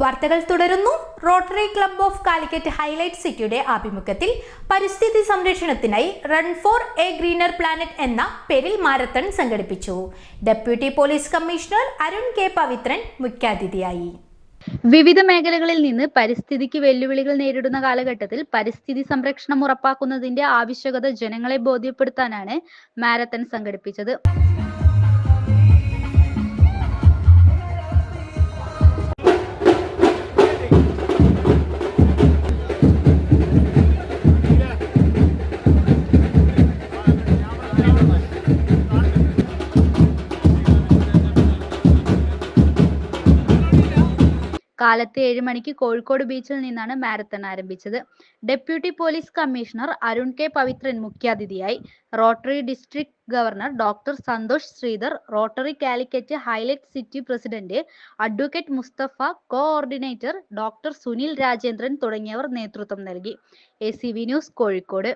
വാർത്തകൾ തുടരുന്നു. Rotary club of Calicut highlight സിറ്റിയുടെ ആഭിമുഖ്യത്തിൽ പരിസ്ഥിതി സംരക്ഷണത്തിനായി run for a greener planet എന്ന പേരിൽ മാരത്തൺ സംഘടിപ്പിച്ചു. Deputy police commissioner Arun K Pavithran മുഖ്യാതിഥിയായി. വിവിധ മേഖലകളിൽ നിന്ന് പരിസ്ഥിതിക്ക് വെല്ലുവിളികൾ നേരിടുന്ന കാലഘട്ടത്തിൽ പരിസ്ഥിതി സംരക്ഷണം ഉറപ്പാക്കുന്നതിന്റെ ആവശ്യകത ജനങ്ങളെ ബോധ്യപ്പെടുത്താനാണ് മാരത്തൺ സംഘടിപ്പിച്ചത്. കാലത്ത് ഏഴ് മണിക്ക് കോഴിക്കോട് ബീച്ചിൽ നിന്നാണ് മാരത്തൺ ആരംഭിച്ചത്. Deputy police commissioner Arun K Pavithran മുഖ്യാതിഥിയായി. Rotary district governor doctor Santhosh Sreedhar rotary Calicut highlight city president advocate Mustafa coordinator doctor Sunil Rajendran തുടങ്ങിയവർ നേതൃത്വം നൽകി. A news Kozhikode.